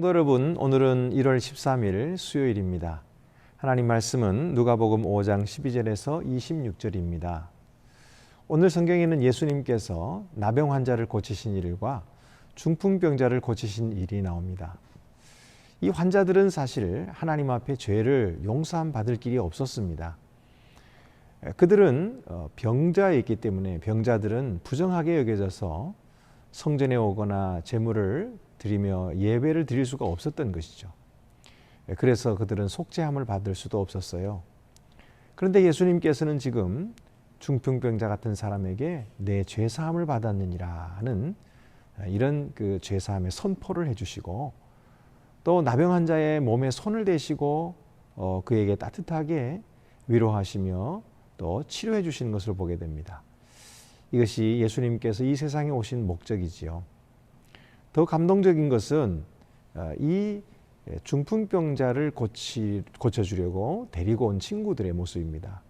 여러분, 오늘은 1월 13일 수요일입니다. 하나님 말씀은 누가복음 5장 12절에서 26절입니다. 오늘 성경에는 예수님께서 나병 환자를 고치신 일과 중풍병자를 고치신 일이 나옵니다. 이 환자들은 사실 하나님 앞에 죄를 용서함 받을 길이 없었습니다. 그들은 어, 병자였기 때문에 병자들은 부정하게 여겨져서 성전에 오거나 제물을 드리며 예배를 드릴 수가 없었던 것이죠. 그래서 그들은 속죄함을 받을 수도 없었어요. 그런데 예수님께서는 지금 중풍병자 같은 사람에게 내 죄사함을 받았느니라 하는 이런 그 죄사함의 선포를 해주시고 또 나병 환자의 몸에 손을 대시고 어, 그에게 따뜻하게 위로하시며 또 치료해 주시는 것을 보게 됩니다. 이것이 예수님께서 이 세상에 오신 목적이지요. 더 감동적인 것은 어, 이 중풍병자를 고치, 고쳐주려고 데리고 온 친구들의 모습입니다.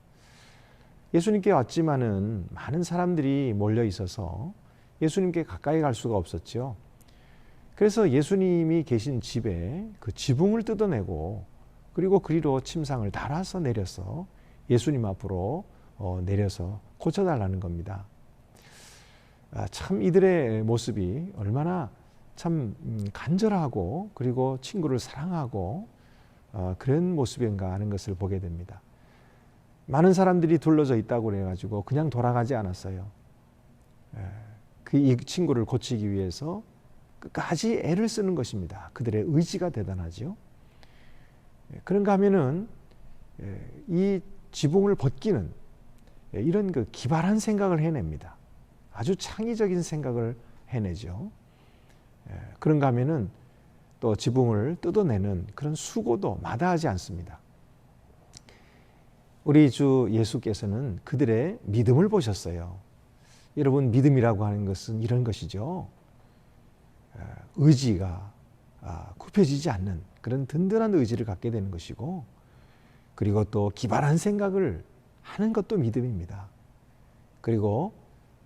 예수님께 왔지만은 많은 사람들이 몰려 있어서 예수님께 가까이 갈 수가 없었죠. 그래서 예수님이 계신 집에 그 지붕을 뜯어내고 그리고 그리로 침상을 달아서 내려서 예수님 앞으로 어, 내려서 고쳐달라는 겁니다. 아, 참 이들의 모습이 얼마나 참 음, 간절하고 그리고 친구를 사랑하고 어, 그런 모습인가 하는 것을 보게 됩니다. 많은 사람들이 둘러져 있다고 그래가지고 그냥 돌아가지 않았어요. 그 이 친구를 고치기 위해서 끝까지 애를 쓰는 것입니다. 그들의 의지가 대단하지요. 그런가 하면은 이 지붕을 벗기는 이런 그 기발한 생각을 해냅니다. 아주 창의적인 생각을 해내죠. 예, 그런가 하면은 또 지붕을 뜯어내는 그런 수고도 마다하지 않습니다. 우리 주 예수께서는 그들의 믿음을 보셨어요. 여러분, 믿음이라고 하는 것은 이런 것이죠. 예, 의지가 아, 굽혀지지 않는 그런 든든한 의지를 갖게 되는 것이고, 그리고 또 기발한 생각을 하는 것도 믿음입니다. 그리고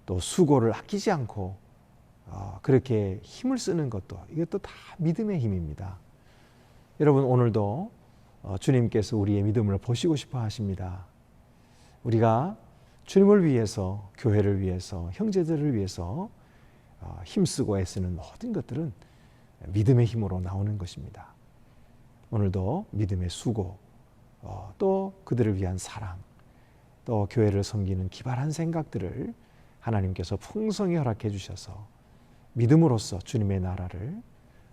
또 수고를 아끼지 않고 어, 그렇게 힘을 쓰는 것도 이것도 다 믿음의 힘입니다. 여러분 오늘도 어, 주님께서 우리의 믿음을 보시고 싶어 하십니다. 우리가 주님을 위해서, 교회를 위해서, 형제들을 위해서 어, 힘쓰고 애쓰는 모든 것들은 믿음의 힘으로 나오는 것입니다. 오늘도 믿음의 수고, 또 그들을 위한 사랑, 또 교회를 섬기는 기발한 생각들을 하나님께서 풍성히 허락해 주셔서 믿음으로써 주님의 나라를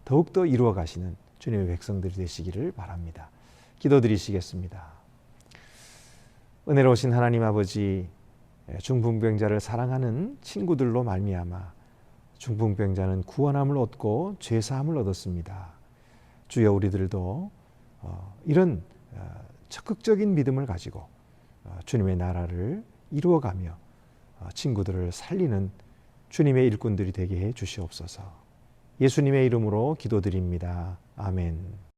더욱더 이루어 가시는 주님의 백성들이 되시기를 바랍니다. 기도드리시겠습니다. 은혜로우신 하나님 아버지 중풍병자를 사랑하는 친구들로 말미암아 중풍병자는 구원함을 얻고 죄 사함을 얻었습니다. 주여 우리들도 어, 이런 어, 적극적인 믿음을 가지고 어, 주님의 나라를 이루어가며 친구들을 살리는 주님의 일꾼들이 되게 해 주시옵소서. 예수님의 이름으로 기도드립니다. 아멘.